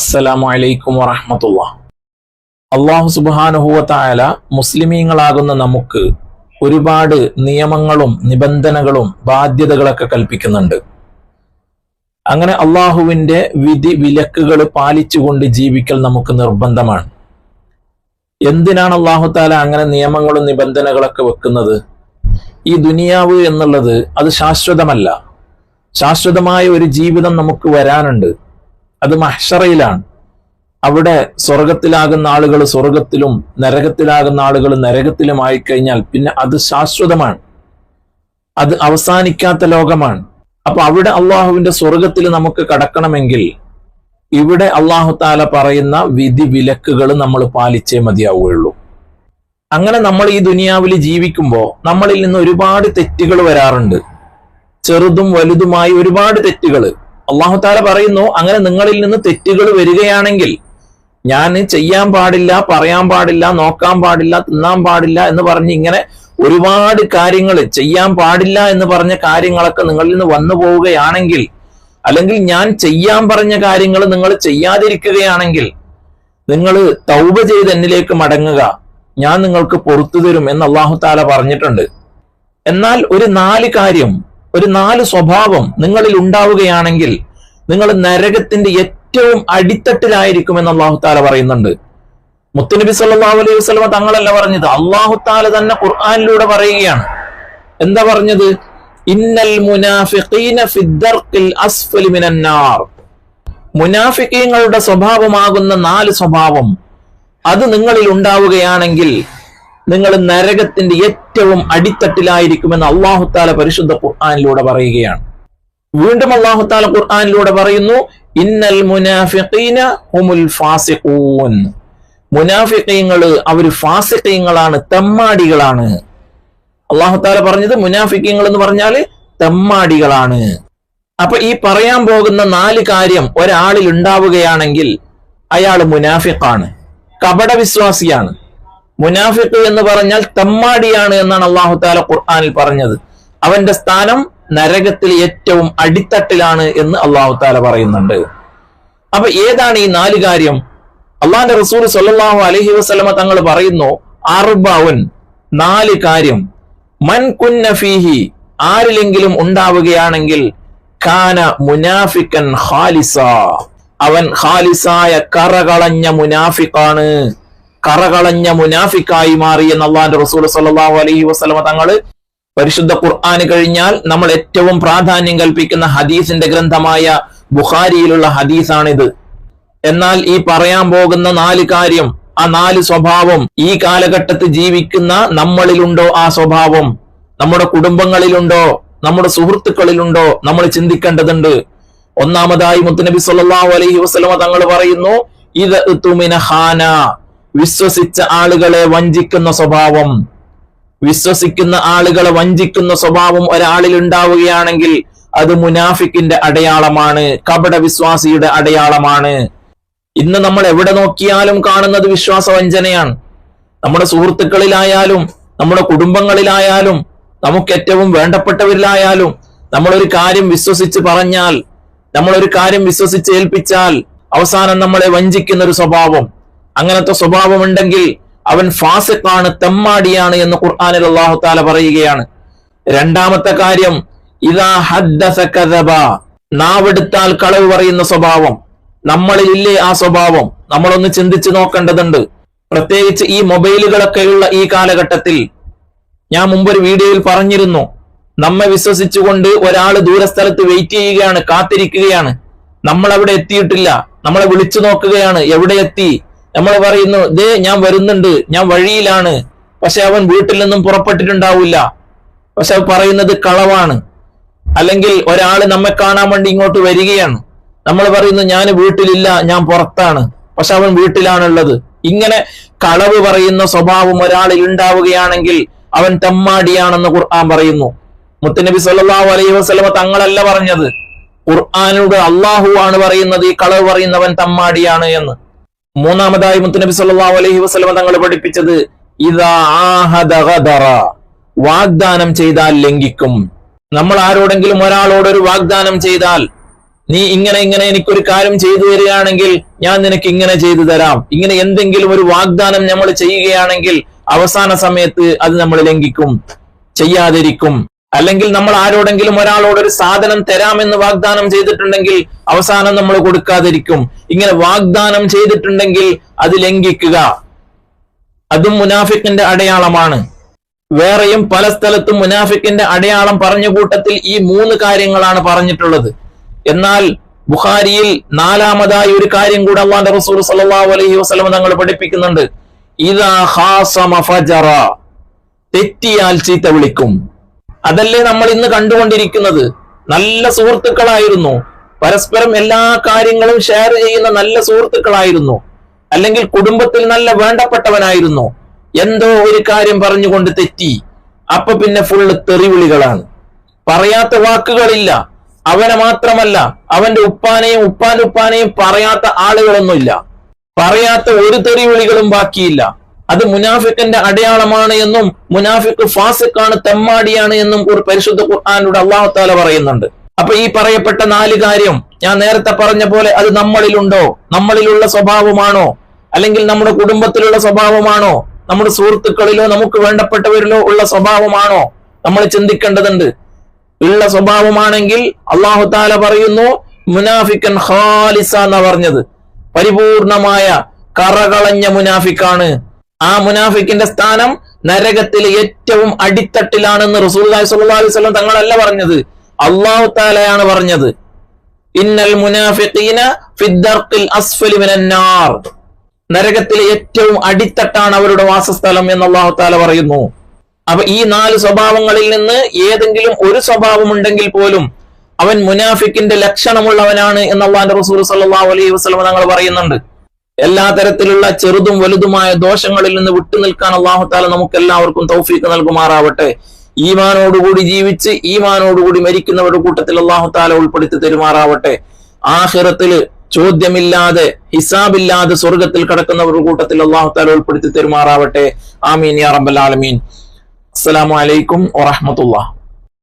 അസ്സലാമു അലൈക്കും വറഹമത്തുള്ള. അള്ളാഹു സുബാനുഹൂവത്തായാല മുസ്ലിമീങ്ങളാകുന്ന നമുക്ക് ഒരുപാട് നിയമങ്ങളും നിബന്ധനകളും ബാധ്യതകളൊക്കെ കൽപ്പിക്കുന്നുണ്ട്. അങ്ങനെ അള്ളാഹുവിന്റെ വിധി വിലക്കുകൾ പാലിച്ചുകൊണ്ട് ജീവിക്കൽ നമുക്ക് നിർബന്ധമാണ്. എന്തിനാണ് അള്ളാഹു താല അങ്ങനെ നിയമങ്ങളും നിബന്ധനകളൊക്കെ വെക്കുന്നത്? ഈ ദുനിയാവ് എന്നുള്ളത് അത് ശാശ്വതമല്ല. ശാശ്വതമായ ഒരു ജീവിതം നമുക്ക് വരാനുണ്ട്. അത് മഹ്ഷറയിലാണ്. അവിടെ സ്വർഗത്തിലാകുന്ന ആളുകൾ സ്വർഗത്തിലും നരകത്തിലാകുന്ന ആളുകൾ നരകത്തിലും ആയിക്കഴിഞ്ഞാൽ പിന്നെ അത് ശാശ്വതമാണ്. അത് അവസാനിക്കാത്ത ലോകമാണ്. അപ്പൊ അവിടെ അള്ളാഹുവിന്റെ സ്വർഗത്തിൽ നമുക്ക് കടക്കണമെങ്കിൽ ഇവിടെ അള്ളാഹു താല പറയുന്ന വിധി വിലക്കുകൾ നമ്മൾ പാലിച്ചേ മതിയാവുകയുള്ളൂ. അങ്ങനെ നമ്മൾ ഈ ദുനിയാവിൽ ജീവിക്കുമ്പോൾ നമ്മളിൽ നിന്ന് ഒരുപാട് തെറ്റുകൾ വരാറുണ്ട്. ചെറുതും വലുതുമായി ഒരുപാട് തെറ്റുകൾ അള്ളാഹു താല പറയുന്നു അങ്ങനെ നിങ്ങളിൽ നിന്ന് തെറ്റുകൾ വരികയാണെങ്കിൽ ഞാൻ ചെയ്യാൻ പാടില്ല പറയാൻ പാടില്ല നോക്കാൻ പാടില്ല തിന്നാൻ പാടില്ല എന്ന് പറഞ്ഞ് ഇങ്ങനെ ഒരുപാട് കാര്യങ്ങൾ ചെയ്യാൻ പാടില്ല എന്ന് പറഞ്ഞ കാര്യങ്ങളൊക്കെ നിങ്ങളിൽ നിന്ന് വന്നു പോവുകയാണെങ്കിൽ അല്ലെങ്കിൽ ഞാൻ ചെയ്യാൻ പറഞ്ഞ കാര്യങ്ങൾ നിങ്ങൾ ചെയ്യാതിരിക്കുകയാണെങ്കിൽ നിങ്ങൾ തൗബ ചെയ്ത് എന്നിലേക്ക് മടങ്ങുക. ഞാൻ നിങ്ങൾക്ക് പൊറത്തു തരും എന്ന് അള്ളാഹു താല പറഞ്ഞിട്ടുണ്ട്. എന്നാൽ ഒരു നാല് കാര്യം ഒരു നാല് സ്വഭാവം നിങ്ങളിൽ ഉണ്ടാവുകയാണെങ്കിൽ നിങ്ങൾ നരകത്തിന്റെ ഏറ്റവും അടിത്തട്ടിലായിരിക്കുമെന്ന് അള്ളാഹു താല പറയുന്നുണ്ട്. മുത്തുനബി സല്ലല്ലാഹു അലൈഹി വസ്ലമ തങ്ങളല്ല പറഞ്ഞത്. അള്ളാഹു താല തന്നെ ഖുർആാനിലൂടെ പറയുകയാണ്. എന്താ പറഞ്ഞത്? ഇന്നൽ മിനന്നാർ മുനാഫിക്കീങ്ങളുടെ സ്വഭാവമാകുന്ന നാല് സ്വഭാവം. അത് നിങ്ങളിൽ ഉണ്ടാവുകയാണെങ്കിൽ നിങ്ങൾ നരകത്തിന്റെ ഏറ്റവും അടിത്തട്ടിലായിരിക്കുമെന്ന് അള്ളാഹു താല പരിശുദ്ധ ഖുർആാനിലൂടെ പറയുകയാണ്. വീണ്ടും അള്ളാഹു താല ഖുർആനിലൂടെ പറയുന്നു ഇന്നൽ മുനാഫിഖീന ഹുമുൽ ഫാസിഖൂൻ. മുനാഫിക്കീങ്ങൾ അവർ ഫാസിഖീങ്ങളാണ് തെമ്മാടികളാണ്. അള്ളാഹു താല പറഞ്ഞത് മുനാഫിക്കീങ്ങൾ എന്ന് പറഞ്ഞാൽ തെമ്മാടികളാണ്. അപ്പൊ ഈ പറയാൻ പോകുന്ന നാല് കാര്യം ഒരാളിൽ ഉണ്ടാവുകയാണെങ്കിൽ അയാൾ മുനാഫിക്കാണ് കപട വിശ്വാസിയാണ് മുനാഫിഖ് എന്ന് പറഞ്ഞാൽ തമ്മാടിയാണ് എന്നാണ് അള്ളാഹു താല ഖുർആാനിൽ പറഞ്ഞത്. അവന്റെ സ്ഥാനം നരകത്തിൽ ഏറ്റവും അടിത്തട്ടിലാണ് എന്ന് അള്ളാഹു താല പറയുന്നുണ്ട്. അപ്പൊ ഏതാണ് ഈ നാല് കാര്യം? അള്ളാന്റെ റസൂൽ സല്ലാഹു അലഹി വസ്ലമ തങ്ങൾ പറയുന്നു അർബവൻ നാല് കാര്യം. മൻ കുന്ന ഫീഹി ആരിലെങ്കിലും ഉണ്ടാവുകയാണെങ്കിൽ കാന മുനാഫിക്കൻ ഖാലിസ. അവൻ ഖാലിസായ കറകളഞ്ഞ മുനാഫിക്കാണ് കറകളഞ്ഞ മുനാഫിക്കായി മാറി എന്ന് അള്ളാന്റെ റസൂൽ സല്ലാഹു അലഹി വസ്ലമ തങ്ങൾ പരിശുദ്ധ ഖുർആൻ കഴിഞ്ഞാൽ നമ്മൾ ഏറ്റവും പ്രാധാന്യം കൽപ്പിക്കുന്ന ഹദീസിന്റെ ഗ്രന്ഥമായ ബുഖാരിയിലുള്ള ഹദീസാണിത്. എന്നാൽ ഈ പറയാൻ പോകുന്ന നാല് കാര്യം ആ നാല് സ്വഭാവം ഈ കാലഘട്ടത്ത് ജീവിക്കുന്ന നമ്മളിലുണ്ടോ ആ സ്വഭാവം? നമ്മുടെ കുടുംബങ്ങളിലുണ്ടോ? നമ്മുടെ സുഹൃത്തുക്കളിലുണ്ടോ? നമ്മൾ ചിന്തിക്കേണ്ടതുണ്ട്. ഒന്നാമതായി മുത്തുനബി സല്ലല്ലാഹു അലൈഹി വസ്ലമ തങ്ങൾ പറയുന്നു ഇത് ഹാന. വിശ്വസിച്ച ആളുകളെ വഞ്ചിക്കുന്ന സ്വഭാവം. വിശ്വസിക്കുന്ന ആളുകളെ വഞ്ചിക്കുന്ന സ്വഭാവം ഒരാളിൽ ഉണ്ടാവുകയാണെങ്കിൽ അത് മുനാഫിക്കിന്റെ അടയാളമാണ് കപട വിശ്വാസിയുടെ അടയാളമാണ്. ഇന്ന് നമ്മൾ എവിടെ നോക്കിയാലും കാണുന്നത് വിശ്വാസ വഞ്ചനയാണ് നമ്മുടെ സുഹൃത്തുക്കളിലായാലും നമ്മുടെ കുടുംബങ്ങളിലായാലും നമുക്ക് ഏറ്റവും വേണ്ടപ്പെട്ടവരിലായാലും നമ്മളൊരു കാര്യം വിശ്വസിച്ച് പറഞ്ഞാൽ നമ്മളൊരു കാര്യം വിശ്വസിച്ച് ഏൽപ്പിച്ചാൽ അവസാനം നമ്മളെ വഞ്ചിക്കുന്ന ഒരു സ്വഭാവം. അങ്ങനത്തെ സ്വഭാവമുണ്ടെങ്കിൽ അവൻ ഫാസിഖാണ് തെമ്മാടിയാണ് എന്ന് ഖുർആാനിൽ അള്ളാഹു താല പറയുകയാണ്. രണ്ടാമത്തെ കാര്യം ഇതാ ഹദ്ദസ നാവെടുത്താൽ കളവ് പറയുന്ന സ്വഭാവം. നമ്മളിൽ നമ്മളിലില്ലേ ആ സ്വഭാവം? നമ്മളൊന്ന് ചിന്തിച്ചു നോക്കേണ്ടതുണ്ട്. പ്രത്യേകിച്ച് ഈ മൊബൈലുകളൊക്കെയുള്ള ഈ കാലഘട്ടത്തിൽ ഞാൻ മുമ്പൊരു വീഡിയോയിൽ പറഞ്ഞിരുന്നു. നമ്മെ വിശ്വസിച്ചുകൊണ്ട് ഒരാൾ ദൂരസ്ഥലത്ത് വെയിറ്റ് ചെയ്യുകയാണ് കാത്തിരിക്കുകയാണ്. നമ്മൾ അവിടെ എത്തിയിട്ടില്ല. നമ്മളെ വിളിച്ചു നോക്കുകയാണ് എവിടെ എത്തി? നമ്മൾ പറയുന്നു ദേ ഞാൻ വരുന്നുണ്ട് ഞാൻ വഴിയിലാണ്. പക്ഷെ അവൻ വീട്ടിൽ നിന്നും പുറപ്പെട്ടിട്ടുണ്ടാവില്ല. പക്ഷെ പറയുന്നത് കളവാണ്. അല്ലെങ്കിൽ ഒരാൾ നമ്മെ കാണാൻ വേണ്ടി ഇങ്ങോട്ട് വരികയാണ്. നമ്മൾ പറയുന്നു ഞാൻ വീട്ടിലില്ല ഞാൻ പുറത്താണ്. പക്ഷെ അവൻ വീട്ടിലാണുള്ളത്. ഇങ്ങനെ കളവ് പറയുന്ന സ്വഭാവം ഒരാളിൽ ഉണ്ടാവുകയാണെങ്കിൽ അവൻ തെമ്മാടിയാണെന്ന് ഖുർആൻ പറയുന്നു. മുത്തനബി സല്ലല്ലാഹു അലൈഹി വസല്ലമ തങ്ങളല്ല പറഞ്ഞത്. ഖുർആാനോട് അള്ളാഹു ആണ് പറയുന്നത് ഈ കളവ് പറയുന്നവൻ തമ്മാടിയാണ് എന്ന്. മൂന്നാമതായി മുത്തുനബി സല്ലല്ലാഹു അലൈഹി വസ്ലമ തങ്ങൾ പഠിപ്പിച്ചത് ഇതാ വാഗ്ദാനം ചെയ്താൽ ലംഘിക്കും. നമ്മൾ ആരോടെങ്കിലും ഒരാളോട് ഒരു വാഗ്ദാനം ചെയ്താൽ നീ ഇങ്ങനെ ഇങ്ങനെ എനിക്കൊരു കാര്യം ചെയ്തു തരികയാണെങ്കിൽ ഞാൻ നിനക്ക് ഇങ്ങനെ ചെയ്തു തരാം. ഇങ്ങനെ എന്തെങ്കിലും ഒരു വാഗ്ദാനം നമ്മൾ ചെയ്യുകയാണെങ്കിൽ അവസാന സമയത്ത് അത് നമ്മൾ ലംഘിക്കും ചെയ്യാതിരിക്കും. അല്ലെങ്കിൽ നമ്മൾ ആരോടെങ്കിലും ഒരാളോട് ഒരു സാധനം തരാമെന്ന് വാഗ്ദാനം ചെയ്തിട്ടുണ്ടെങ്കിൽ അവസാനം നമ്മൾ കൊടുക്കാതിരിക്കും. ഇങ്ങനെ വാഗ്ദാനം ചെയ്തിട്ടുണ്ടെങ്കിൽ അത് ലംഘിക്കുക. അതും മുനാഫിക്കിന്റെ അടയാളമാണ്. വേറെയും പല സ്ഥലത്തും മുനാഫിക്കിന്റെ അടയാളം പറഞ്ഞ കൂട്ടത്തിൽ ഈ മൂന്ന് കാര്യങ്ങളാണ് പറഞ്ഞിട്ടുള്ളത്. എന്നാൽ ബുഖാരിയിൽ നാലാമതായി ഒരു കാര്യം കൂടെ അള്ളാന്റെ റസൂൽ സല്ലല്ലാഹു അലൈഹി വസല്ലം തങ്ങൾ പഠിപ്പിക്കുന്നുണ്ട്. ഇതാ തെറ്റിയാൽ ചീത്ത വിളിക്കും. അതല്ലേ നമ്മൾ ഇന്ന് കണ്ടുകൊണ്ടിരിക്കുന്നത്? നല്ല സുഹൃത്തുക്കളായിരുന്നു. പരസ്പരം എല്ലാ കാര്യങ്ങളും ഷെയർ ചെയ്യുന്ന നല്ല സുഹൃത്തുക്കളായിരുന്നു. അല്ലെങ്കിൽ കുടുംബത്തിൽ നല്ല വേണ്ടപ്പെട്ടവനായിരുന്നു. എന്തോ ഒരു കാര്യം പറഞ്ഞുകൊണ്ട് തെറ്റി. അപ്പൊ പിന്നെ ഫുള്ള് തെറിവിളികളാണ്. പറയാത്ത വാക്കുകളില്ല. അവനെ മാത്രമല്ല അവന്റെ ഉപ്പാനെയും ഉപ്പാനുപ്പാനെയും പറയാത്ത ആളുകളൊന്നുമില്ല. പറയാത്ത ഒരു തെറിവിളികളും ബാക്കിയില്ല. അത് മുനാഫിക്കിന്റെ അടയാളമാണ് എന്നും മുനാഫിക്ക് ഫാസിക്കാണ് തെമ്മാടിയാണ് എന്നും ഒരു പരിശുദ്ധ ഖുർആാനിലൂടെ അള്ളാഹു താല പറയുന്നുണ്ട്. അപ്പൊ ഈ പറയപ്പെട്ട നാല് കാര്യം ഞാൻ നേരത്തെ പറഞ്ഞ പോലെ അത് നമ്മളിലുണ്ടോ? നമ്മളിലുള്ള സ്വഭാവമാണോ? അല്ലെങ്കിൽ നമ്മുടെ കുടുംബത്തിലുള്ള സ്വഭാവമാണോ? നമ്മുടെ സുഹൃത്തുക്കളിലോ നമുക്ക് വേണ്ടപ്പെട്ടവരിലോ ഉള്ള സ്വഭാവമാണോ? നമ്മൾ ചിന്തിക്കേണ്ടതുണ്ട്. ഉള്ള സ്വഭാവമാണെങ്കിൽ അള്ളാഹു താല പറയുന്നു മുനാഫിക്കൻ ഖാലിസ എന്ന പറഞ്ഞത്. പരിപൂർണമായ കറകളഞ്ഞ മുനാഫിക്കാണ്. ആ മുനാഫിക്കിന്റെ സ്ഥാനം നരകത്തിലെ ഏറ്റവും അടിത്തട്ടിലാണെന്ന് റസൂൽ അലൈഹി വസല്ലം തങ്ങളല്ല പറഞ്ഞത്. അള്ളാഹു താലയാണ് പറഞ്ഞത്. ഇന്നൽ മുനാഫിഖീന ഫിദ്ദർഖിൽ അസ്ഫലി മിനന്നാർ നരകത്തിലെ ഏറ്റവും അടിത്തട്ടാണ് അവരുടെ വാസസ്ഥലം എന്ന് അള്ളാഹു താല പറയുന്നു. അപ്പൊ ഈ നാല് സ്വഭാവങ്ങളിൽ നിന്ന് ഏതെങ്കിലും ഒരു സ്വഭാവം ഉണ്ടെങ്കിൽ പോലും അവൻ മുനാഫിക്കിന്റെ ലക്ഷണമുള്ളവനാണ് എന്ന് റസൂർ റസൂൽ സല്ലല്ലാഹു അലൈഹി വസല്ലം തങ്ങൾ പറയുന്നുണ്ട്. എല്ലാ തരത്തിലുള്ള ചെറുതും വലുതുമായ ദോഷങ്ങളിൽ നിന്ന് വിട്ടുനിൽക്കാൻ അള്ളാഹു താല നമുക്ക് എല്ലാവർക്കും തൗഫീക്ക് നൽകുമാറാവട്ടെ. ഈമാനോടുകൂടി ജീവിച്ച് ഈമാനോടുകൂടി മരിക്കുന്നവരുടെ കൂട്ടത്തിൽ അള്ളാഹു താല ഉൾപ്പെടുത്തി തരുമാറാവട്ടെ. ആഹിറത്തിൽ ചോദ്യമില്ലാതെ ഹിസാബില്ലാതെ സ്വർഗത്തിൽ കടക്കുന്നവരുടെ കൂട്ടത്തിൽ അള്ളാഹു താല ഉൾപ്പെടുത്തി തരുമാറാവട്ടെ. ആമീൻ യാ റബ്ബൽ ആലമീൻ. അസ്സലാമു അലൈക്കും